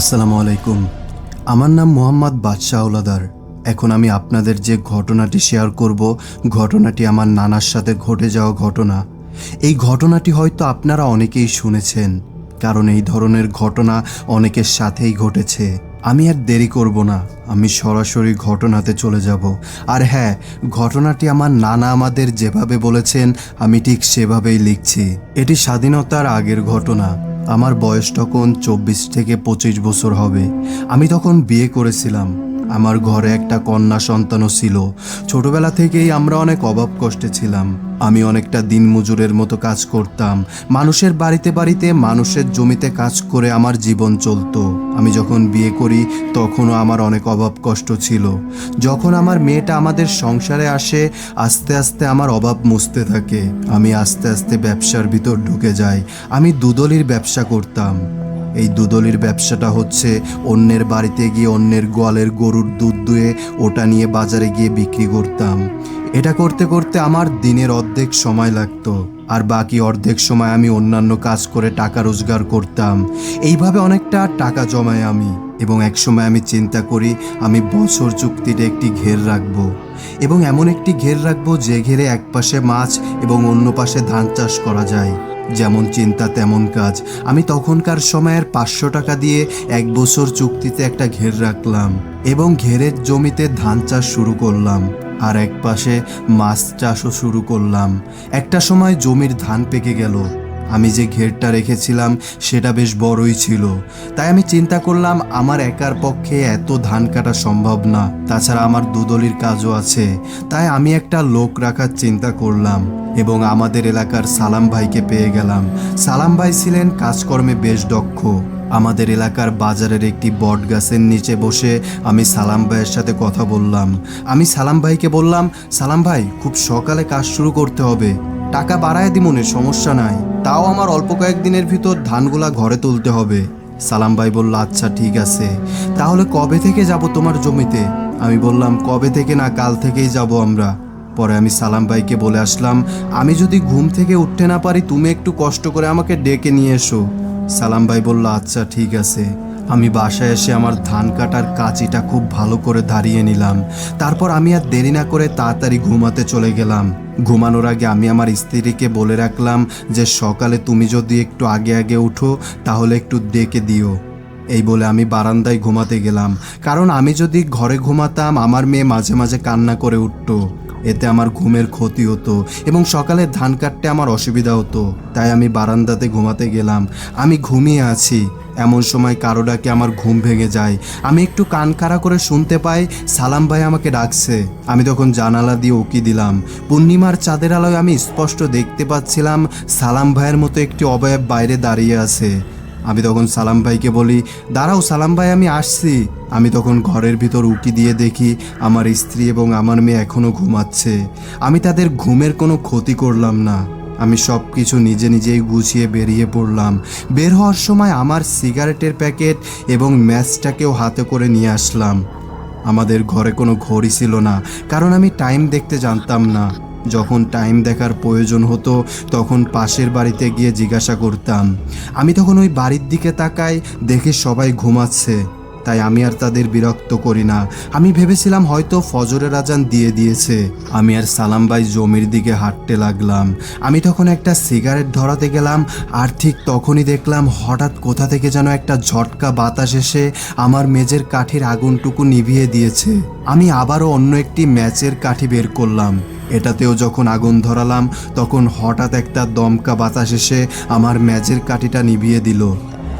আসসালামু আলাইকুম। আমার নাম মোহাম্মদ বাদশাহ ওলাদার এখন আমি আপনাদের যে ঘটনাটি শেয়ার করব, ঘটনাটি আমার নানার সাথে ঘটে যাওয়া ঘটনা। এই ঘটনাটি হয়তো আপনারা অনেকেই শুনেছেন, কারণ এই ধরনের ঘটনা অনেকের সাথেই ঘটেছে। আমি আর দেরি করব না, আমি সরাসরি ঘটনাতে চলে যাব। আর হ্যাঁ ঘটনাটি আমার নানা আমাদের যেভাবে বলেছেন, আমি ঠিক সেভাবেই লিখছি। এটি স্বাধীনতার আগের ঘটনা। আমার বয়স তখন চব্বিশ থেকে পঁচিশ বছর হবে। আমি তখন বিয়ে করেছিলাম। আমার ঘরে একটা কন্যা সন্তানও ছিল। ছোটবেলা থেকেই আমরা অনেক অভাব কষ্টে ছিলাম। আমি অনেকটা দিনমজুরের মতো কাজ করতাম। মানুষের বাড়িতে বাড়িতে মানুষের জমিতে কাজ করে আমার জীবন চলতো। আমি যখন বিয়ে করি, তখনও আমার অনেক অভাব কষ্ট ছিল। যখন আমার মেয়েটা আমাদের সংসারে আসে, আস্তে আস্তে আমার অভাব মুছতে থাকে। আমি আস্তে আস্তে ব্যবসার ভিতর ঢুকে যাই। আমি দুদলির ব্যবসা করতাম। এই দুদলির ব্যবসাটা হচ্ছে অন্যের বাড়িতে গিয়ে অন্যের গোয়ালের গরুর দুধ দুয়ে ওটা নিয়ে বাজারে গিয়ে বিক্রি করতাম। এটা করতে করতে আমার দিনের অর্ধেক সময় লাগতো, আর বাকি অর্ধেক সময় আমি অন্যান্য কাজ করে টাকা রোজগার করতাম। এইভাবে অনেকটা টাকা জমাই আমি। এবং এক সময় আমি চিন্তা করি, আমি বছর চুক্তিতে একটি ঘের রাখব। এবং এমন একটি ঘের রাখব যে ঘেরে এক পাশে মাছ এবং অন্য পাশে ধান চাষ করা যায়। যেমন চিন্তা, তেমন কাজ। আমি তখনকার সময়ের পাঁচশো টাকা দিয়ে এক বছর চুক্তিতে একটা ঘের রাখলাম এবং ঘেরের জমিতে ধান চাষ শুরু করলাম আর এক পাশে মাছ চাষও শুরু করলাম। একটা সময় জমির ধান পেকে গেল। আমি যে ঘেরটা রেখেছিলাম, সেটা বেশ বড়ই ছিল। তাই আমি চিন্তা করলাম, আমার একার পক্ষে এত ধান কাটা সম্ভব না। তাছাড়া আমার দুদলির কাজও আছে। তাই আমি একটা লোক রাখার চিন্তা করলাম এবং আমাদের এলাকার সালাম ভাইকে পেয়ে গেলাম। সালাম ভাই ছিলেন কাজকর্মে বেশ দক্ষ। আমাদের এলাকার বাজারের একটি বট গাছের নিচে বসে আমি সালাম ভাইয়ের সাথে কথা বললাম। আমি সালাম ভাইকে বললাম, সালাম ভাই, খুব সকালে কাজ শুরু করতে হবে। টাকা বাড়ায় দিমনে সমস্যা নাই। তাও আমার অল্প কয়েকদিনের ভিতর ধানগুলা ঘরে তুলতে হবে। সালাম ভাই বলল আচ্ছা ঠিক আছে। তাহলে কবে থেকে যাব তোমার জমিতে? আমি বললাম, কবে থেকে না, কাল থেকেই যাব আমরা। পরে আমি সালাম ভাইকে বলে আসলাম, আমি যদি ঘুম থেকে উঠতে না পারি, তুমি একটু কষ্ট করে আমাকে ডেকে নিয়ে এসো। সালাম ভাই বলল আচ্ছা ঠিক আছে। আমি বাসায় এসে আমার ধান কাটার কাঁচিটা খুব ভালো করে দাঁড়িয়ে নিলাম। তারপর আমি আর দেরি না করে তাড়াতাড়ি ঘুমাতে চলে গেলাম। ঘুমানোর আগে আমি আমার স্ত্রীকে বলে রাখলাম যে, সকালে তুমি যদি একটু আগে আগে উঠো, তাহলে একটু ডেকে দিও। এই বলে আমি বারান্দায় ঘুমাতে গেলাম। কারণ আমি যদি ঘরে ঘুমাতাম, আমার মেয়ে মাঝে মাঝে কান্না করে উঠতো। এতে আমার ঘুমের ক্ষতি হতো এবং সকালে ধান কাটতে আমার অসুবিধা হতো। তাই আমি বারান্দাতে ঘুমাতে গেলাম। আমি ঘুমিয়ে আছি। এমন সময় কারও ডাকে আমার ঘুম ভেঙে যায়। আমি একটু কান খাড়া করে শুনতে পাই, সালাম ভাই আমাকে ডাকছে। আমি তখন জানালা দিয়ে উকি দিলাম। পূর্ণিমার চাঁদের আলোয় আমি স্পষ্ট দেখতে পাচ্ছিলাম, সালাম ভাইয়ের মতো একটি অবয়ব বাইরে দাঁড়িয়ে আছে। আমি তখন সালাম ভাইকে বলি, দাঁড়াও সালাম ভাই, আমি আসছি। আমি তখন ঘরের ভিতর উকি দিয়ে দেখি আমার স্ত্রী এবং আমার মেয়ে এখনও ঘুমাচ্ছে। আমি তাদের ঘুমের কোনো ক্ষতি করলাম না। আমি সব কিছু নিজে নিজেই গুছিয়ে বেরিয়ে পড়লাম। বের হওয়ার সময় আমার সিগারেটের প্যাকেট এবং ম্যাচটাকেও হাতে করে নিয়ে আসলাম। আমাদের ঘরে কোনো ঘড়ি ছিল না, কারণ আমি টাইম দেখতে জানতাম না। যখন টাইম দেখার প্রয়োজন হতো, তখন পাশের বাড়িতে গিয়ে জিজ্ঞাসা করতাম, আমি তখন ওই বাড়ির দিকে তাকাই দেখে সবাই ঘুমাচ্ছে। তাই আমি আর তাদের বিরক্ত করি না। আমি ভেবেছিলাম হয়তো ফজরের আজান দিয়ে দিয়েছে। আমি আর সালাম ভাই জমির দিকে হাঁটতে লাগলাম। আমি তখন একটা সিগারেট ধরাতে গেলাম আর ঠিক তখনই দেখলাম হঠাৎ কোথা থেকে যেন একটা ঝটকা বাতাস এসে আমার মেজের কাঠির আগুনটুকু নিভিয়ে দিয়েছে। আমি আবারও অন্য একটি ম্যাচের কাঠি বের করলাম। এটাতেও যখন আগুন ধরালাম, তখন হঠাৎ একটা দমকা বাতাস এসে আমার ম্যাচের কাঠিটা নিভিয়ে দিল।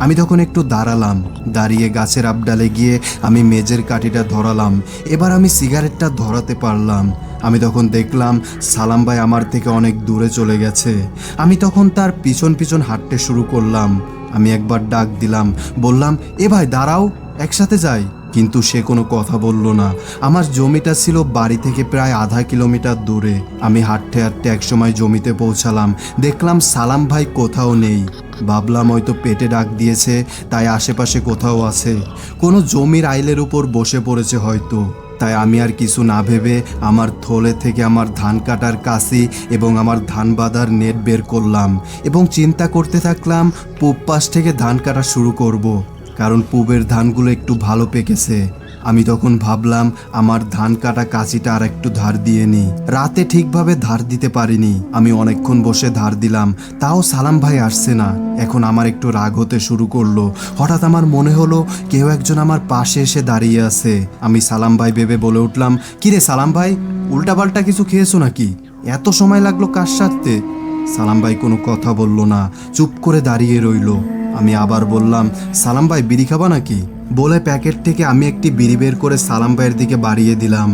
আমি তখন একটু দাঁড়ালাম, দাঁড়িয়ে গাছের আবডালে গিয়ে আমি মেজের কাঠিটা ধরালাম। এবার আমি সিগারেটটা ধরাতে পারলাম। আমি তখন দেখলাম, সালাম ভাই আমার থেকে অনেক দূরে চলে গেছে। আমি তখন তার পিছন পিছন হাঁটতে শুরু করলাম। আমি একবার ডাক দিলাম, বললাম, এ ভাই, দাঁড়াও, একসাথে যাই। কিন্তু সে কোনো কথা বলল না। আমার জমিটা ছিল বাড়ি থেকে প্রায় আধা কিলোমিটার দূরে। আমি হাঁটতে হাঁটতে একসময় জমিতে পৌঁছালাম। দেখলাম সালাম ভাই কোথাও নেই। ভাবলাম হয়তো পেটে ডাক দিয়েছে, তাই আশেপাশে কোথাও আছে। কোনো জমির আইলের উপর বসে পড়েছে হয়তো। তাই আমি আর কিছু না ভেবে আমার থলে থেকে আমার ধান কাটার কাশি এবং আমার ধান বাঁধার নেট বের করলাম এবং চিন্তা করতে থাকলাম, পূব থেকে ধান কাটা শুরু করব। কারণ পুবের ধানগুলো একটু ভালো পেকেছে। আমি তখন ভাবলাম, আমার ধান কাটা কাঁচিটা আর একটু ধার দিয়ে নি রাতে ঠিকভাবে ধার দিতে পারিনি। আমি অনেকক্ষণ বসে ধার দিলাম। তাও সালাম ভাই আসছে না। এখন আমার একটু রাগ হতে শুরু করল। হঠাৎ আমার মনে হলো, কেউ একজন আমার পাশে এসে দাঁড়িয়ে আছে। আমি সালাম ভাই ভেবে বলে উঠলাম, কিরে সালাম ভাই, উল্টাপাল্টা কিছু খেয়েছো নাকি? এত সময় লাগল কাজ সারতে সালাম ভাই কোনো কথা বলল না। চুপ করে দাঁড়িয়ে রইল। আমি আবার বললাম, সালাম ভাই, বিড়ি খাবা নাকি? বলে প্যাকেট থেকে আমি একটি বিড়ি বের করে সালাম ভাইয়ের দিকে বাড়িয়ে দিলাম।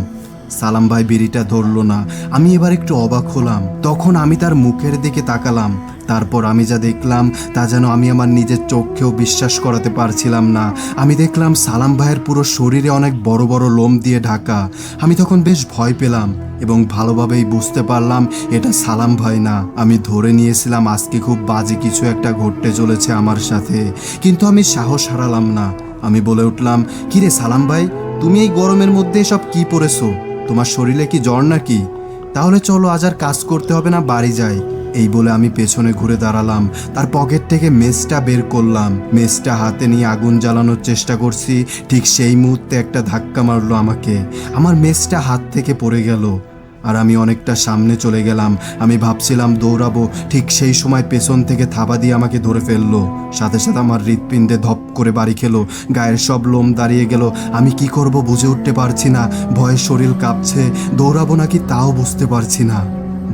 সালাম ভাই বিড়িটা ধরলো না। আমি এবার একটু অবাক হলাম। তখন আমি তার মুখের দিকে তাকালাম। তারপর আমি যা দেখলাম তা যেন আমি আমার নিজের চোখকেও বিশ্বাস করাতে পারছিলাম না। আমি দেখলাম সালাম ভাইয়ের পুরো শরীরে অনেক বড় বড় লোম দিয়ে ঢাকা। আমি তখন বেশ ভয় পেলাম এবং ভালোভাবেই বুঝতে পারলাম এটা সালাম ভাই না। আমি ধরে নিয়েছিলাম আজকে খুব বাজে কিছু একটা ঘটতে চলেছে আমার সাথে। কিন্তু আমি সাহস হারালাম না। আমি বলে উঠলাম, কিরে সালাম ভাই, তুমি এই গরমের মধ্যে সব কি পরেছো তোমার শরীরে কি জ্বর নাকি? তাহলে চলো আজ আর কাজ করতে হবে না, বাড়ি যাই। এই বলে আমি পেছনে ঘুরে দাঁড়ালাম। তার পকেট থেকে মেসটা বের করলাম। মেসটা হাতে নিয়ে আগুন জ্বালানোর চেষ্টা করছি। ঠিক সেই মুহূর্তে একটা ধাক্কা মারলো আমাকে। আমার মেসটা হাত থেকে পড়ে গেল। আর আমি অনেকটা সামনে চলে গেলাম। আমি ভাবছিলাম দৌড়াবো, ঠিক সেই সময় পেছন থেকে থাবা দিয়ে আমাকে ধরে ফেলল। সাথে সাথে আমার হৃৎপিণ্ডে ধপ করে বাড়ি খেলো। গায়ের সব লোম দাঁড়িয়ে গেল। আমি কি করব বুঝে উঠতে পারছি না। ভয়ে শরীর কাঁপছে। দৌড়াবো নাকি তাও বুঝতে পারছি না।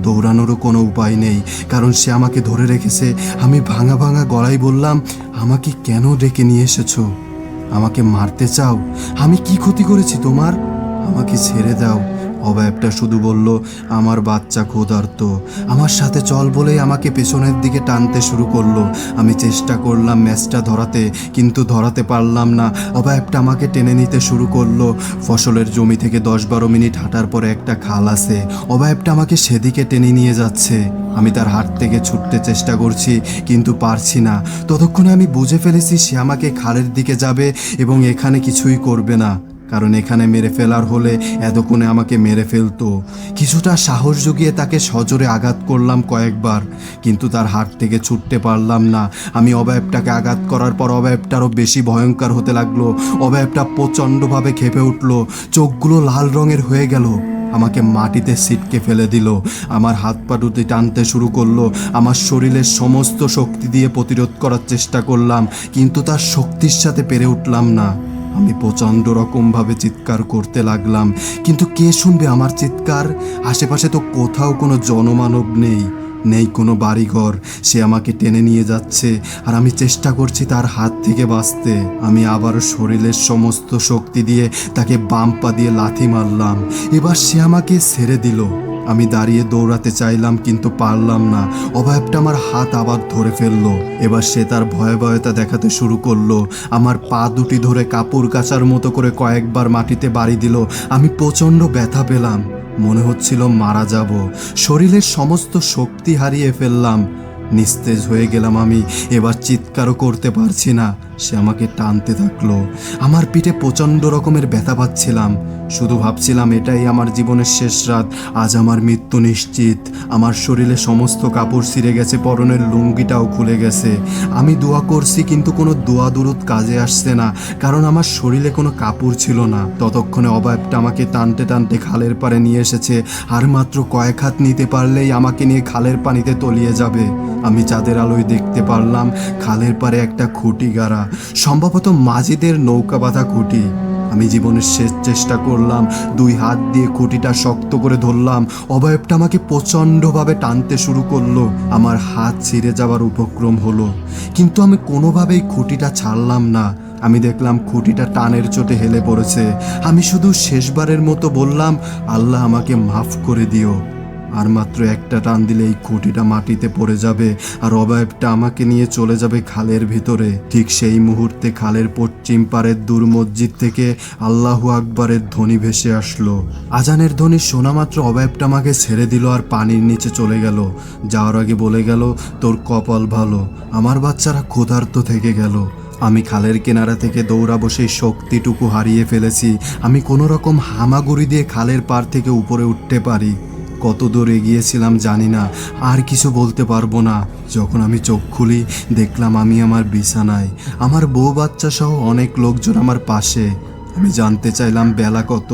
দৌড়ানোরও কোনো উপায় নেই, কারণ সে আমাকে ধরে রেখেছে। আমি ভাঙা ভাঙা গলায় বললাম, আমাকে কেন ডেকে নিয়ে এসেছ? আমাকে মারতে চাও? আমি কি ক্ষতি করেছি তোমার? আমাকে ছেড়ে দাও। অবায়বটা শুধু বলল, আমার বাচ্চা ক্ষুধার্ত। আমার সাথে চল বলেই আমাকে পেছনের দিকে টানতে শুরু করল। আমি চেষ্টা করলাম ম্যাচটা ধরাতে, কিন্তু ধরাতে পারলাম না। অবায়বটা আমাকে টেনে নিতে শুরু করল। ফসলের জমি থেকে দশ বারো মিনিট হাঁটার পরে একটা খাল আছে। অবায়বটা আমাকে সেদিকে টেনে নিয়ে যাচ্ছে। আমি তার হাত থেকে ছুটতে চেষ্টা করছি, কিন্তু পারছি না। ততক্ষণে আমি বুঝে ফেলেছি সে আমাকে খালের দিকে যাবে এবং এখানে কিছুই করবে না। কারণ এখানে মেরে ফেলার হলে এতক্ষণে আমাকে মেরে ফেলতো। কিছুটা সাহস জুগিয়ে তাকে সজোরে আঘাত করলাম কয়েকবার, কিন্তু তার হাত থেকে ছুটতে পারলাম না। আমি অবয়বটাকে আঘাত করার পর অবয়বটারও বেশি ভয়ঙ্কর হতে লাগল। অবয়বটা প্রচণ্ডভাবে খেপে উঠল। চোখগুলো লাল রঙের হয়ে গেল। আমাকে মাটিতে সিটকে ফেলে দিল। আমার হাত পা দুটি টানতে শুরু করল। আমার শরীরের সমস্ত শক্তি দিয়ে প্রতিরোধ করার চেষ্টা করলাম, কিন্তু তার শক্তির সাথে পেরে উঠলাম না। আমি প্রচণ্ড রকমভাবে চিৎকার করতে লাগলাম। কিন্তু কে শুনবে আমার চিৎকার? আশেপাশে তো কোথাও কোনো জনমানব নেই নেই কোনো বাড়িঘর। সে আমাকে টেনে নিয়ে যাচ্ছে আর আমি চেষ্টা করছি তার হাত থেকে বাঁচতে। আমি আবার শরীরের সমস্ত শক্তি দিয়ে তাকে বাম পা দিয়ে লাথি মারলাম। এবার সে আমাকে ছেড়ে দিল। আমি দাঁড়িয়ে দৌড়াতে চাইলাম, কিন্তু পারলাম না। অভয়বটা আমার হাত আবার ধরে ফেলল। এবার সে তার ভয়াবহতা দেখাতে শুরু করল। আমার পা দুটি ধরে কাপড় কাচার মতো করে কয়েকবার মাটিতে বাড়ি দিল। আমি প্রচণ্ড ব্যথা পেলাম। মনে হচ্ছিল মারা যাব। শরীরের সমস্ত শক্তি হারিয়ে ফেললাম। নিস্তেজ হয়ে গেলাম আমি। এবার চিৎকারও করতে পারছি না। সে আমাকে টানতে থাকল। আমার পিঠে প্রচণ্ড রকমের ব্যথা পাচ্ছিলাম। শুধু ভাবছিলাম, এটাই আমার জীবনের শেষ রাত। আজ আমার মৃত্যু নিশ্চিত। আমার শরীরে সমস্ত কাপড় ছিঁড়ে গেছে, পরনের লুঙ্গিটাও খুলে গেছে। আমি দোয়া করছি, কিন্তু কোনো দোয়া দুরুদ কাজে আসছে না, কারণ আমার শরীরে কোনো কাপড় ছিল না। ততক্ষণে অবায়বটা আমাকে টানতে টানতে খালের পাড়ে নিয়ে এসেছে। আর মাত্র কয়েক হাত নিতে পারলেই আমাকে নিয়ে খালের পানিতে তলিয়ে যাবে। আমি চাঁদের আলোয় দেখতে পারলাম, খালের পাড়ে একটা খুঁটি গাড়া। সম্ভবত মাঝিদের নৌকা বাঁধা খুঁটি। আমি জীবনের শেষ চেষ্টা করলাম, দুই হাত দিয়ে খুঁটিটা শক্ত করে ধরলাম। অবয়বটা আমাকে প্রচণ্ডভাবে টানতে শুরু করল। আমার হাত ছিঁড়ে যাওয়ার উপক্রম হলো। কিন্তু আমি কোনোভাবেই খুঁটিটা ছাড়লাম না। আমি দেখলাম খুঁটিটা টানের চোটে হেলে পড়েছে। আমি শুধু শেষবারের মতো বললাম, আল্লাহ আমাকে মাফ করে দিও। আর মাত্র একটা টান দিলে এই খুঁটিটা মাটিতে পড়ে যাবে আর অবয়বটা আমাকে নিয়ে চলে যাবে খালের ভিতরে। ঠিক সেই মুহূর্তে খালের পশ্চিম পাড়ের দূর মসজিদ থেকে আল্লাহু আকবরের ধ্বনি ভেসে আসলো। আজানের ধ্বনি শোনা মাত্র অবয়বটা আমাকে ছেড়ে দিল আর পানির নিচে চলে গেল। যাওয়ার আগে বলে গেল, তোর কপাল ভালো। আমার বাচ্চারা ক্ষুধার্ত থেকে গেল। আমি খালের কিনারা থেকে দৌড়াবো সেই শক্তিটুকু হারিয়ে ফেলেছি। আমি কোনো রকম হামাগুড়ি দিয়ে খালের পার থেকে উপরে উঠতে পারি। কত দূর এগিয়েছিলাম জানি না, আর কিছু বলতে পারব না। যখন আমি চোখ খুলি, দেখলাম আমি আমার বিছানায়। আমার বউ বাচ্চা সহ অনেক লোকজন আমার পাশে। আমি জানতে চাইলাম বেলা কত।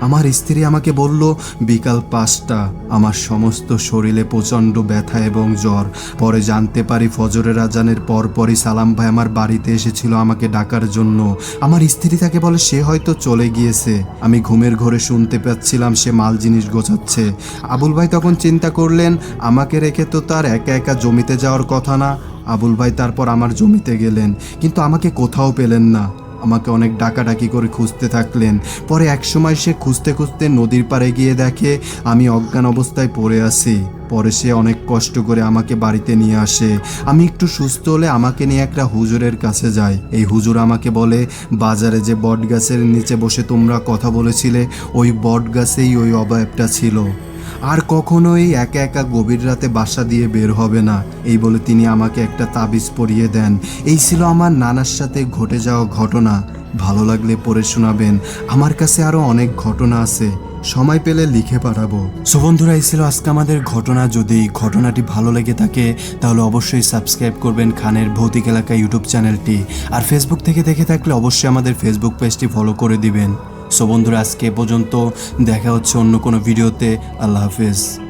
আমার স্ত্রী আমাকে বলল, বিকাল পাঁচটা। আমার সমস্ত শরীরে প্রচণ্ড ব্যথা এবং জ্বর। পরে জানতে পারি ফজরের আজানের পরপরই সালাম ভাই আমার বাড়িতে এসেছিল আমাকে ডাকার জন্য। আমার স্ত্রী তাকে বলে, সে হয়তো চলে গিয়েছে। আমি ঘুমের ঘরে শুনতে পাচ্ছিলাম, সে মাল জিনিস গোছাচ্ছে। আবুল ভাই তখন চিন্তা করলেন, আমাকে রেখে তো তার একা একা জমিতে যাওয়ার কথা না। আবুল ভাই তারপর আমার জমিতে গেলেন, কিন্তু আমাকে কোথাও পেলেন না। আমাকে অনেক ডাকাডাকি করে খুঁজতে থাকলেন। পরে একসময় সে খুঁজতে খুঁজতে নদীর পাড়ে গিয়ে দেখে, আমি অজ্ঞান অবস্থায় পড়ে আছি। পরে সে অনেক কষ্ট করে আমাকে বাড়িতে নিয়ে আসে। আমি একটু সুস্থ হলে আমাকে নিয়ে একটা হুজুরের কাছে যাই। এই হুজুর আমাকে বলে, বাজারে যে বট গাছের নিচে বসে তোমরা কথা বলেছিলে, ওই বট গাছেই ওই অবয়বটা ছিল। আর কখনোই একা একা গভীর রাতে বাসা দিয়ে বের হবে না। এই বলে তিনি আমাকে একটা তাবিজ পরিয়ে দেন। এই ছিল আমার নানার সাথে ঘটে যাওয়া ঘটনা। ভালো লাগলে পড়ে শোনাবেন। আমার কাছে আরও অনেক ঘটনা আছে। সময় পেলে লিখে পাঠাবো। সো বন্ধুরা, এই ছিল আজকে আমাদের ঘটনা। যদি ঘটনাটি ভালো লেগে থাকে, তাহলে অবশ্যই সাবস্ক্রাইব করবেন খানের ভৌতিক এলাকা ইউটিউব চ্যানেলটি। আর ফেসবুক থেকে দেখে থাকলে অবশ্যই আমাদের ফেসবুক পেজটি ফলো করে দিবেন। সো বন্ধুরা আজকে পর্যন্ত। দেখা হচ্ছে অন্য কোনো ভিডিওতে। আল্লাহ হাফেজ।